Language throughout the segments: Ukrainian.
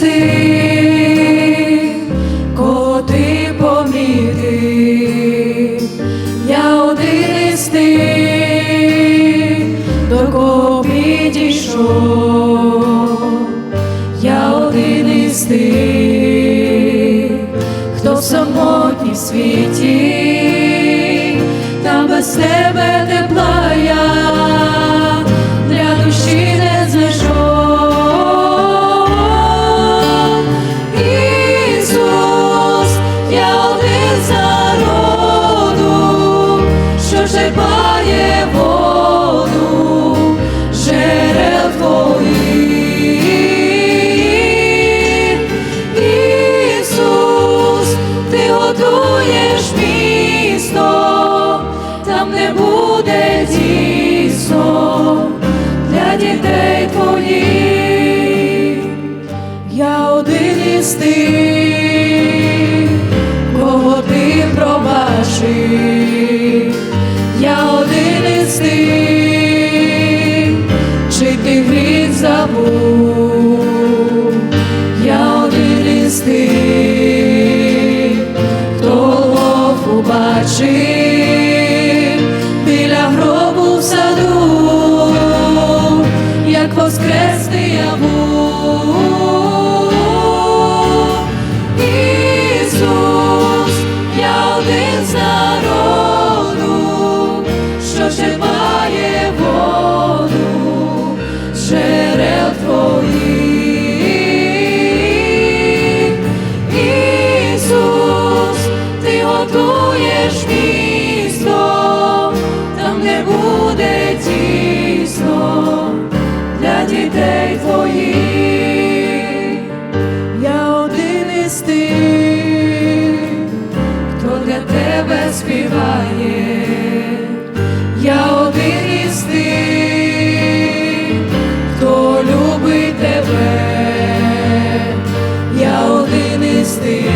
тих, кого ти помітив, я один із тих, до кого підійшов, я один із тих, хто в самотній світі, там без тебе тепла я твоїх. Я один із тих, кого ти пробачив, я один із тих, чи ти гріх забув, я один із тих, хто Голгофу із хто для тебе співає, я один із тих, хто любить тебе, я один із тих,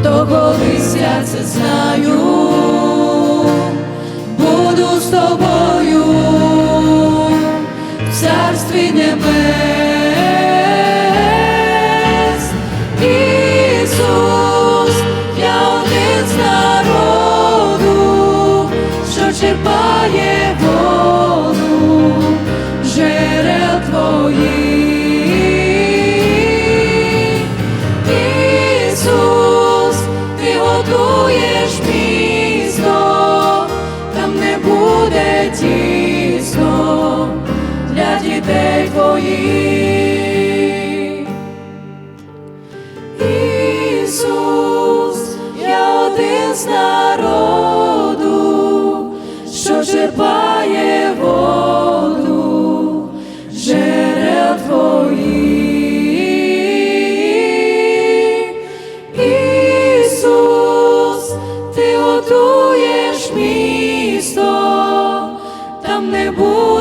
хто колись я це знаю, буду з тобою в царстві небес. Не буде